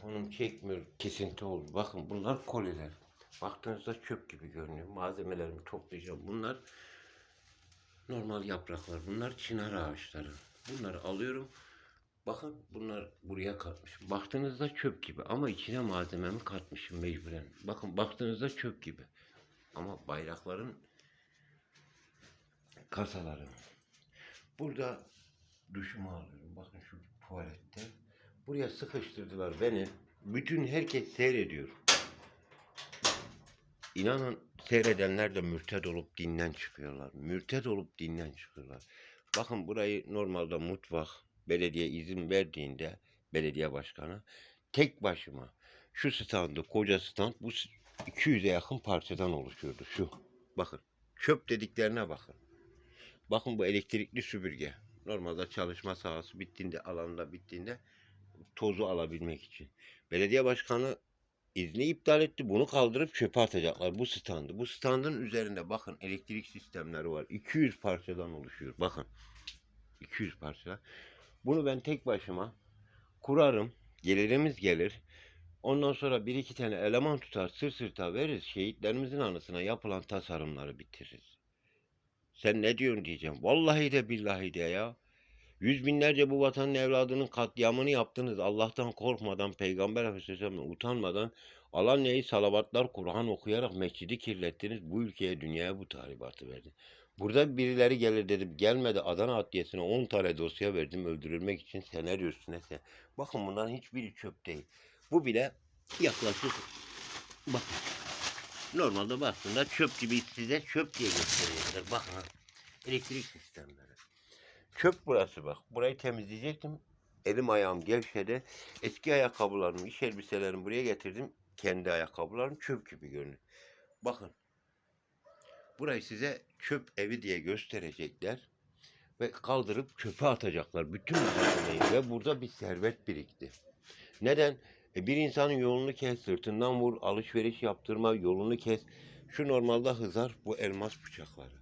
Telefonum çekmiyor. Kesinti oldu. Bakın bunlar koliler. Baktığınızda çöp gibi görünüyor. Malzemelerimi toplayacağım. Bunlar normal yapraklar. Bunlar çınar ağaçları. Bunları alıyorum. Bakın bunlar buraya katmışım. Baktığınızda çöp gibi ama içine malzememi katmışım mecburen. Bakın baktığınızda çöp gibi. Ama bayrakların kasaları. Burada duşumu alıyorum. Bakın şu tuvalette. Buraya sıkıştırdılar beni. Bütün herkes seyrediyor. İnanın seyredenler de mürted olup dinden çıkıyorlar. Mürted olup dinden çıkıyorlar. Bakın burayı normalde mutfak belediye izin verdiğinde belediye başkanı tek başıma şu standı koca stand bu s- 200'e yakın parçadan oluşuyordu şu. Bakın çöp dediklerine bakın. Bakın bu elektrikli süpürge. Normalde çalışma sahası bittiğinde alanda bittiğinde tozu alabilmek için. Belediye başkanı izni iptal etti. Bunu kaldırıp çöpe atacaklar bu standı. Bu standın üzerinde bakın elektrik sistemleri var. 200 parçadan oluşuyor. Bakın. 200 parça. Bunu ben tek başıma kurarım. Gelirimiz gelir. Ondan sonra bir iki tane eleman tutar sır sırta veririz. Şehitlerimizin anısına yapılan tasarımları bitiririz. Sen ne diyorsun diyeceğim. Vallahi de billahi de ya. Yüz binlerce bu vatanın evladının katliamını yaptınız. Allah'tan korkmadan, Peygamber Efendimiz'den utanmadan Alanya'yı salavatlar Kur'an okuyarak mescidi kirlettiniz. Bu ülkeye, dünyaya bu tahribatı verdin. Burada birileri gelir dedim. Gelmedi Adana Adliyesi'ne 10 tane dosya verdim öldürülmek için senaryo üstüne sen. Bakın bunların hiçbiri çöp değil. Bu bile yaklaşık bakın. Normalde baktığında çöp gibi size çöp diye gösterecekler. Bakın. Elektrik sistemleri. Çöp burası bak. Burayı temizleyecektim. Elim ayağım gevşedi. Eski ayakkabılarımı, iş elbiselerimi buraya getirdim. Kendi ayakkabılarım çöp gibi görünüyor. Bakın. Burayı size çöp evi diye gösterecekler. Ve kaldırıp çöpe atacaklar. Bütün malzemeyi. Ve burada bir servet birikti. Neden? E bir insanın yolunu kes, sırtından vur, alışveriş yaptırma, yolunu kes. Şu normalde hızar, bu elmas bıçakları.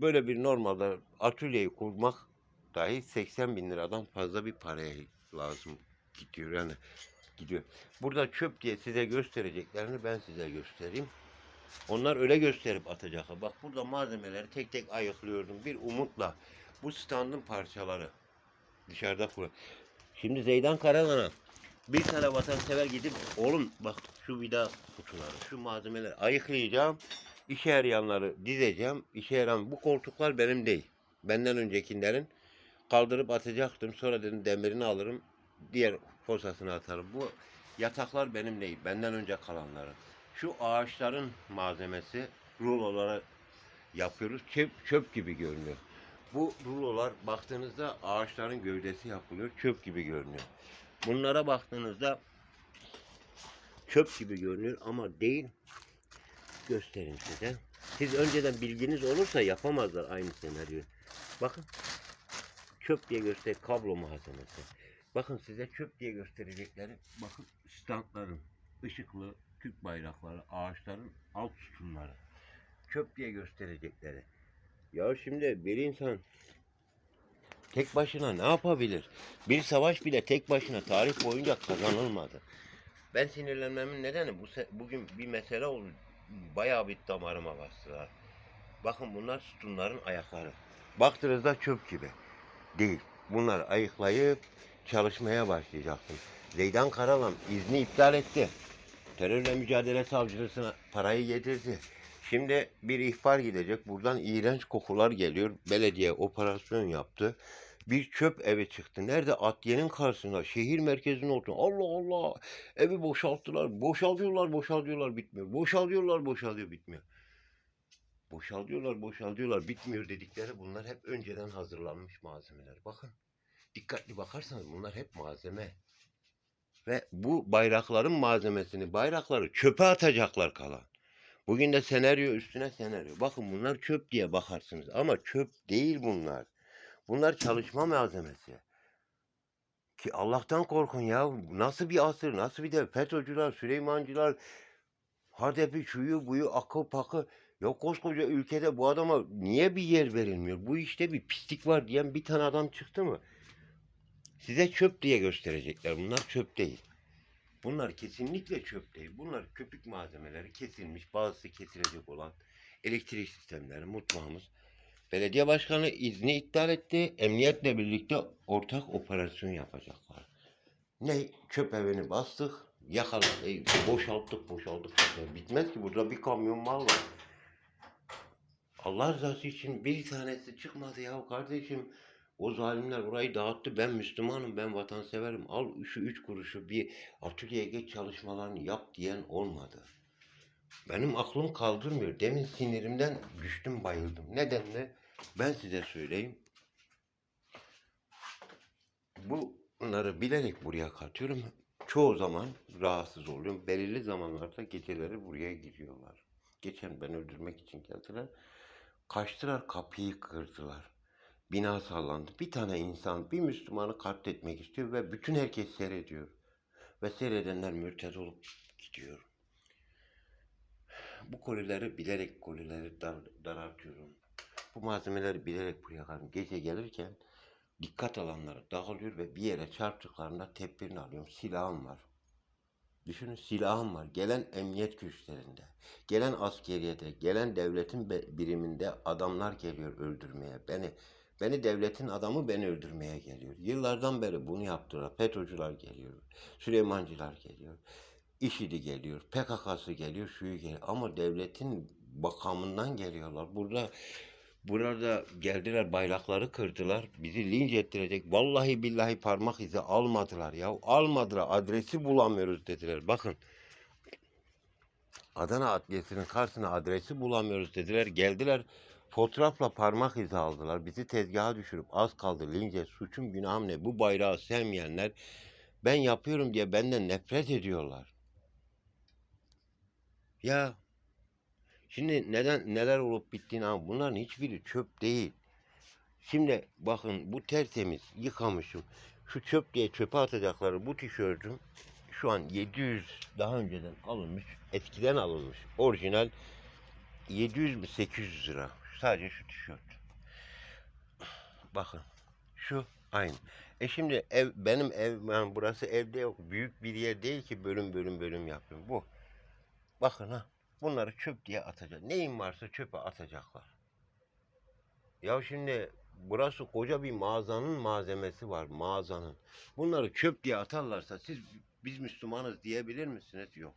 Böyle bir normalde atölyeyi kurmak dahi 80 bin liradan fazla bir paraya lazım gidiyor yani gidiyor. Burada çöp diye size göstereceklerini ben size göstereyim. Onlar öyle gösterip atacaklar. Bak burada malzemeleri tek tek ayıklıyordum bir umutla. Bu standın parçaları dışarıda kur. Şimdi Zeydan Karalan'a bir tane vatansever gidip oğlum bak şu vida kutuları, şu malzemeleri ayıklayacağım. İşe yarayanları dizeceğim. İşe yarayan bu koltuklar benim değil. Benden öncekilerin kaldırıp atacaktım. Sonra dedim demirini alırım. Diğer posasına atarım. Bu yataklar benim değil. Benden önce kalanların. Şu ağaçların malzemesi rulolara yapıyoruz. Çöp, çöp gibi görünüyor. Bu rulolar baktığınızda ağaçların gövdesi yapılıyor. Çöp gibi görünüyor. Bunlara baktığınızda çöp gibi görünüyor ama değil. Göstereyim size. Siz önceden bilginiz olursa yapamazlar aynı senaryoyu. Bakın çöp diye göster kablo malzemesi. Bakın size çöp diye gösterecekleri bakın standların ışıklı Türk bayrakları, ağaçların alt sütunları. Çöp diye gösterecekleri. Ya şimdi bir insan tek başına ne yapabilir? Bir savaş bile tek başına tarih boyunca kazanılmadı. Ben sinirlenmemin nedeni bu bugün bir mesele oldu. Bayağı bir damarıma bastılar. Bakın bunlar sütunların ayakları. Baktığınızda çöp gibi. Değil. Bunları ayıklayıp çalışmaya başlayacaktım. Zeydan Karalan izni iptal etti. Terörle mücadele savcılığına parayı getirdi. Şimdi bir ihbar gidecek. Buradan iğrenç kokular geliyor. Belediye operasyon yaptı. Bir çöp evi çıktı. Nerede? Adliyenin karşısında. Şehir merkezinin ortasında. Allah Allah. Evi boşalttılar. Boşaltıyorlar, boşaltıyorlar bitmiyor. Boşaltıyorlar, boşaltıyor bitmiyor. Boşaltıyorlar, boşaltıyorlar bitmiyor dedikleri bunlar hep önceden hazırlanmış malzemeler. Bakın. Dikkatli bakarsanız bunlar hep malzeme. Ve bu bayrakların malzemesini, bayrakları çöpe atacaklar kalan. Bugün de senaryo üstüne senaryo. Bakın bunlar çöp diye bakarsınız ama çöp değil bunlar. Bunlar çalışma malzemesi. Ki Allah'tan korkun ya. Nasıl bir asır, nasıl bir de FETÖ'cüler, Süleymancılar, Hadepi, şuyu, buyu, akıl pakı. Ya koskoca ülkede bu adama niye bir yer verilmiyor? Bu işte bir pislik var diyen bir tane adam çıktı mı? Size çöp diye gösterecekler. Bunlar çöp değil. Bunlar kesinlikle çöp değil. Bunlar köpük malzemeleri kesilmiş. Bazısı kesilecek olan elektrik sistemleri, mutfağımız. Belediye başkanı izni iptal etti. Emniyetle birlikte ortak operasyon yapacaklar. Ne? Çöp evini bastık. Yakaladık. boşalttık, boşalttık. Bitmez ki burada bir kamyon mal var. Allah rızası için bir tanesi çıkmadı ya kardeşim. O zalimler burayı dağıttı. Ben Müslümanım, ben vatanseverim. Al şu üç kuruşu bir Atölye'ye geç çalışmalarını yap diyen olmadı. Benim aklım kaldırmıyor. Demin sinirimden düştüm bayıldım. Nedenle ben size söyleyeyim. Bunları bilerek buraya katıyorum. Çoğu zaman rahatsız oluyorum. Belirli zamanlarda geceleri buraya giriyorlar. Geçen ben öldürmek için geldiler. Kaçtılar kapıyı kırdılar. Bina sallandı. Bir tane insan bir Müslümanı katletmek istiyor ve bütün herkes seyrediyor. Ve seyredenler mürted olup gidiyor. Bu kolileri bilerek kolileri dar, daraltıyorum. Bu malzemeleri bilerek buraya koyuyorum. Gece gelirken dikkat alanlara dağılıyor ve bir yere çarptıklarında tedbirini alıyorum. Silahım var. Düşünün silahım var. Gelen emniyet güçlerinde, gelen askeriyede, gelen devletin biriminde adamlar geliyor öldürmeye. Beni beni devletin adamı beni öldürmeye geliyor. Yıllardan beri bunu yaptılar. FETÖ'cüler geliyor. Süleymancılar geliyor. IŞİD'i geliyor. PKK'sı geliyor. Şuyu geliyor. Ama devletin bakamından geliyorlar. Burada Burada geldiler bayrakları kırdılar. Bizi linç ettirecek. Vallahi billahi parmak izi almadılar ya. Almadılar. Adresi bulamıyoruz dediler. Bakın. Adana Adliyesi'nin karşısına adresi bulamıyoruz dediler. Geldiler fotoğrafla parmak izi aldılar. Bizi tezgaha düşürüp az kaldı lince suçum günahım ne? Bu bayrağı sevmeyenler ben yapıyorum diye benden nefret ediyorlar. Ya Şimdi neden neler olup bittiğini ama bunların hiçbiri çöp değil. Şimdi bakın bu tertemiz yıkamışım. Şu çöp diye çöpe atacakları bu tişörtüm şu an 700 daha önceden alınmış, eskiden alınmış. Orijinal 700 mi 800 lira. Sadece şu tişört. Bakın şu aynı. E şimdi ev benim ev yani burası evde yok. Büyük bir yer değil ki bölüm bölüm bölüm yapıyorum. Bu. Bakın ha. Bunları çöp diye atacak. Neyin varsa çöpe atacaklar. Ya şimdi burası koca bir mağazanın malzemesi var. Mağazanın. Bunları çöp diye atarlarsa siz biz Müslümanız diyebilir misiniz? Yok.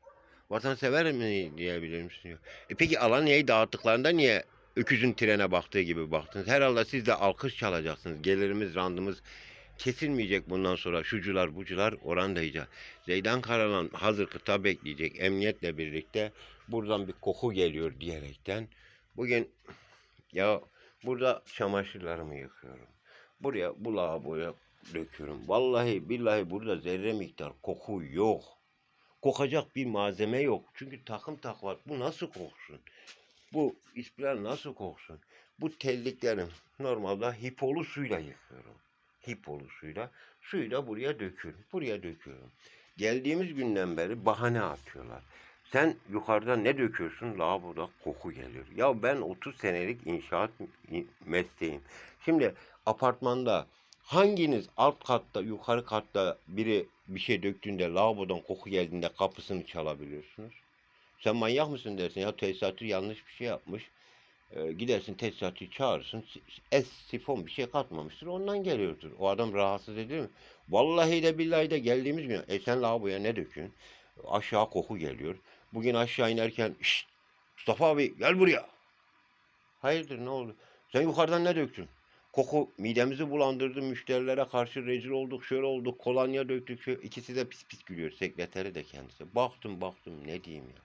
Vatansever mi diyebilir misiniz? Yok. E peki Alanya'yı dağıttıklarında niye öküzün trene baktığı gibi baktınız? Herhalde siz de alkış çalacaksınız. Gelirimiz, randımız kesilmeyecek bundan sonra. Şucular, bucular oran dayayacak. Zeydan Karalan hazır kıta bekleyecek. Emniyetle birlikte buradan bir koku geliyor diyerekten. Bugün ya burada çamaşırlarımı yıkıyorum. Buraya bu lavaboya döküyorum. Vallahi billahi burada zerre miktar koku yok. Kokacak bir malzeme yok. Çünkü takım tak var. Bu nasıl koksun? Bu ispiral nasıl koksun? Bu telliklerim normalde hipolu suyla yıkıyorum. Hipolu suyla. Suyu da buraya döküyorum. Buraya döküyorum. Geldiğimiz günden beri bahane atıyorlar. Sen yukarıda ne döküyorsun? Lavaboda koku geliyor. Ya ben 30 senelik inşaat mesleğim. Şimdi apartmanda hanginiz alt katta, yukarı katta biri bir şey döktüğünde lavabodan koku geldiğinde kapısını çalabiliyorsunuz? Sen manyak mısın dersin ya tesisatçı yanlış bir şey yapmış. Ee, gidersin tesisatçıyı çağırırsın. Es, sifon bir şey katmamıştır. Ondan geliyordur. O adam rahatsız edilir mi? Vallahi de billahi de geldiğimiz gün e sen lavaboya ne döküyorsun? Aşağı koku geliyor. Bugün aşağı inerken Şşt, Mustafa abi gel buraya. Hayırdır ne oldu? Sen yukarıdan ne döktün? Koku midemizi bulandırdı. Müşterilere karşı rezil olduk. Şöyle olduk. Kolonya döktük. Şöyle. İkisi de pis pis gülüyor. Sekreteri de kendisi. Baktım baktım ne diyeyim ya.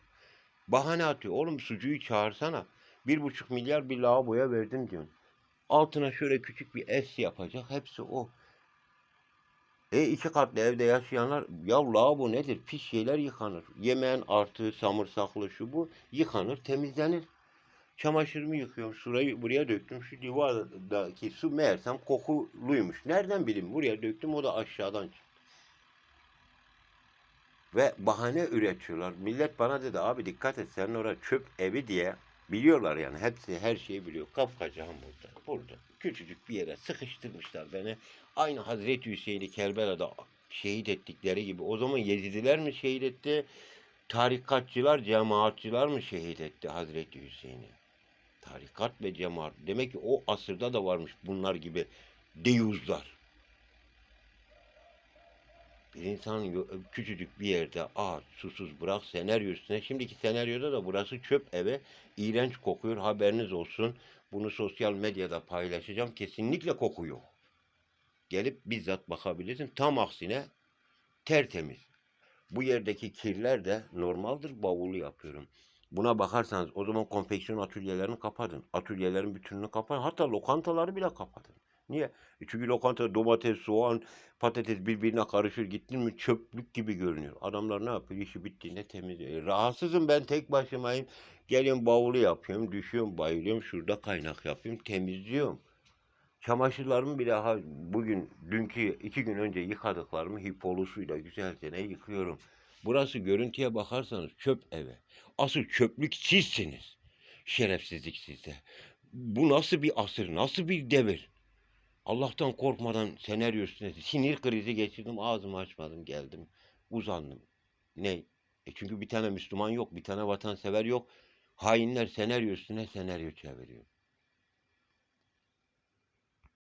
Bahane atıyor. Oğlum sucuğu çağırsana. Bir buçuk milyar bir lavaboya verdim diyorsun. Altına şöyle küçük bir es yapacak. Hepsi o. E iki katlı evde yaşayanlar ya lavabo nedir? Pis şeyler yıkanır. Yemeğin artığı, samırsaklı şu bu yıkanır, temizlenir. Çamaşırımı yıkıyorum. Şurayı buraya döktüm. Şu divardaki su meğersem kokuluymuş. Nereden bileyim? Buraya döktüm. O da aşağıdan çıktı. Ve bahane üretiyorlar. Millet bana dedi abi dikkat et sen orada çöp evi diye biliyorlar yani. Hepsi her şeyi biliyor. Kafkacağım burada. Burada. Küçücük bir yere sıkıştırmışlar beni. Aynı Hazreti Hüseyin'i Kerbela'da şehit ettikleri gibi. O zaman Yezidiler mi şehit etti? Tarikatçılar, cemaatçılar mı şehit etti Hazreti Hüseyin'i? Tarikat ve cemaat. Demek ki o asırda da varmış bunlar gibi deyuzlar. Bir insan küçücük bir yerde ağaç, susuz bırak senaryo üstüne. Şimdiki senaryoda da burası çöp eve. iğrenç kokuyor. Haberiniz olsun. Bunu sosyal medyada paylaşacağım. Kesinlikle kokuyor. Gelip bizzat bakabilirsin. Tam aksine tertemiz. Bu yerdeki kirler de normaldir. Bavulu yapıyorum. Buna bakarsanız o zaman konfeksiyon atölyelerini kapatın. Atölyelerin bütününü kapatın. Hatta lokantaları bile kapatın. Niye? E Çünkü lokanta domates, soğan, patates birbirine karışır. Gittin mi çöplük gibi görünüyor. Adamlar ne yapıyor? İşi bittiğinde temizliyor. E, rahatsızım ben tek başımayım. Geliyorum bavulu yapıyorum. Düşüyorum bayılıyorum. Şurada kaynak yapıyorum. Temizliyorum. Çamaşırlarımı bile ha, bugün, dünkü iki gün önce yıkadıklarımı hipolusuyla güzelce ne yıkıyorum. Burası görüntüye bakarsanız çöp eve. Asıl çöplük sizsiniz. Şerefsizlik sizde. Bu nasıl bir asır, nasıl bir devir? Allah'tan korkmadan senaryo üstüne sinir krizi geçirdim. Ağzımı açmadım geldim. Uzandım. Ne? E çünkü bir tane Müslüman yok. Bir tane vatansever yok. Hainler senaryo üstüne senaryo çeviriyor.